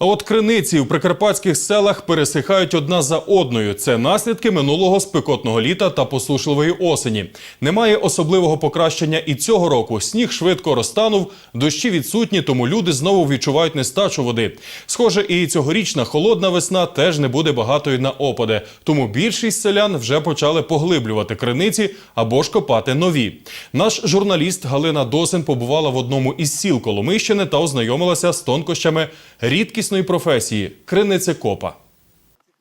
А от криниці у прикарпатських селах пересихають одна за одною. Це наслідки минулого спекотного літа та посушливої осені. Немає особливого покращення і цього року. Сніг швидко розтанув, дощі відсутні, тому люди знову відчувають нестачу води. Схоже, і цьогорічна холодна весна теж не буде багатою на опади. Тому більшість селян вже почали поглиблювати криниці або ж копати нові. Наш журналіст Галина Досин побувала в одному із сіл Коломийщини та ознайомилася з тонкощами рідкісної професії криницекопа.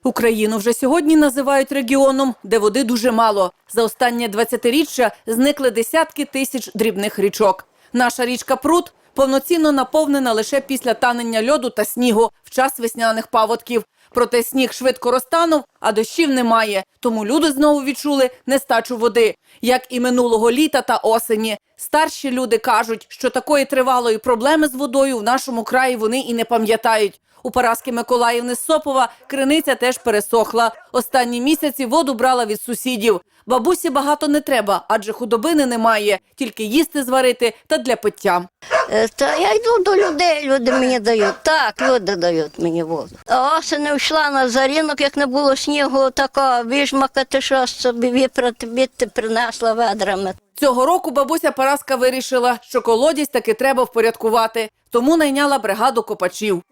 Україну вже сьогодні називають регіоном, де води дуже мало. За останнє 20-річчя зникли десятки тисяч дрібних річок. Наша річка Прут повноцінно наповнена лише після танення льоду та снігу в час весняних паводків. Проте сніг швидко розтанув, а дощів немає. Тому люди знову відчули нестачу води, як і минулого літа та осені. Старші люди кажуть, що такої тривалої проблеми з водою в нашому краї вони і не пам'ятають. У Параски Миколаївни Сопова криниця теж пересохла. Останні місяці воду брала від сусідів. Бабусі багато не треба, адже худобини немає, тільки їсти зварити та для пиття. Е, Та я йду до людей, люди мені дають. Так, люди дають мені воду. А осені йшла на зарінок, як не було снігу, тако віжмакати щось собі випрати, бідти принесла ведрами. Цього року бабуся Параска вирішила, що колодязь таки треба впорядкувати, тому найняла бригаду копачів.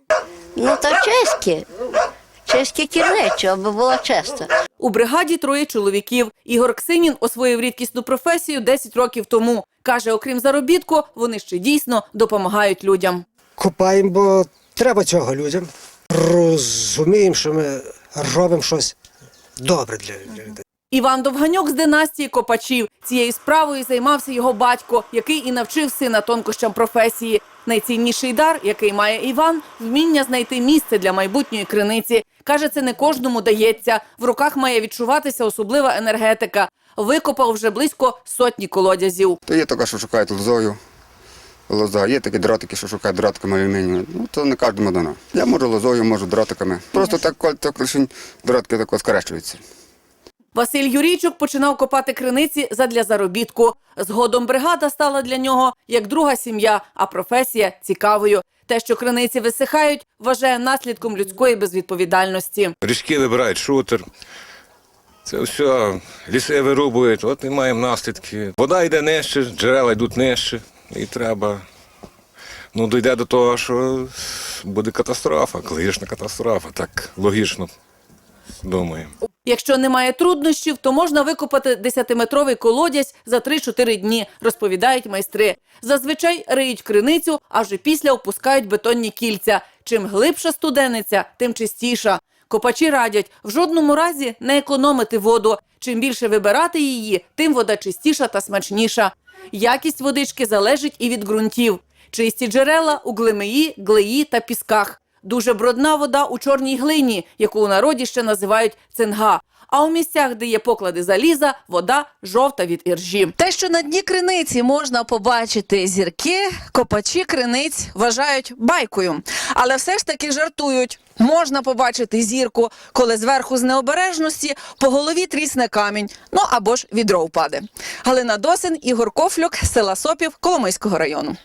Ну та чеські, чеські кірничі, аби було чисто. У бригаді троє чоловіків. Ігор Ксинін освоїв рідкісну професію 10 років тому. Каже, окрім заробітку, вони ще дійсно допомагають людям. Копаємо, бо треба цього людям. Розуміємо, що ми робимо щось добре для для людей. Іван Довганьок з династії копачів. Цією справою займався його батько, який і навчив сина тонкощам професії. Найцінніший дар, який має Іван, вміння знайти місце для майбутньої криниці. Каже, це не кожному дається. В руках має відчуватися особлива енергетика. Викопав вже близько сотні колодязів. То є така, що шукають лозою. Лоза, є такі дротики, що шукають дратиками алюмінію. Ну, то не кожному дано. Я можу лозою, можу дротиками. Просто так, коль так лише дротики тако скорещуються. Василь Юрійчук починав копати криниці задля заробітку. Згодом бригада стала для нього як друга сім'я, а професія цікавою. Те, що криниці висихають, вважає наслідком людської безвідповідальності. Річки вибирають шутер. Це все, ліси вирубують, от і маємо наслідки. Вода йде нижче, джерела йдуть нижче. І треба. Ну, дійде до того, що буде катастрофа, екологічна катастрофа, так логічно думаю. Якщо немає труднощів, то можна викопати 10-метровий колодязь за 3-4 дні, розповідають майстри. Зазвичай риють криницю, а вже після опускають бетонні кільця. Чим глибша студениця, тим чистіша. Копачі радять в жодному разі не економити воду. Чим більше вибирати її, тим вода чистіша та смачніша. Якість водички залежить і від ґрунтів. Чисті джерела у глимеї, глеї та пісках. Дуже брудна вода у чорній глині, яку у народі ще називають цинга. А у місцях, де є поклади заліза, вода жовта від іржі. Те, що на дні криниці можна побачити зірки, копачі криниць вважають байкою. Але все ж таки жартують. Можна побачити зірку, коли зверху з необережності по голові трісне камінь, ну або ж відро впаде. Галина Досин, Ігор Кофлюк, села Сопів, Коломийського району.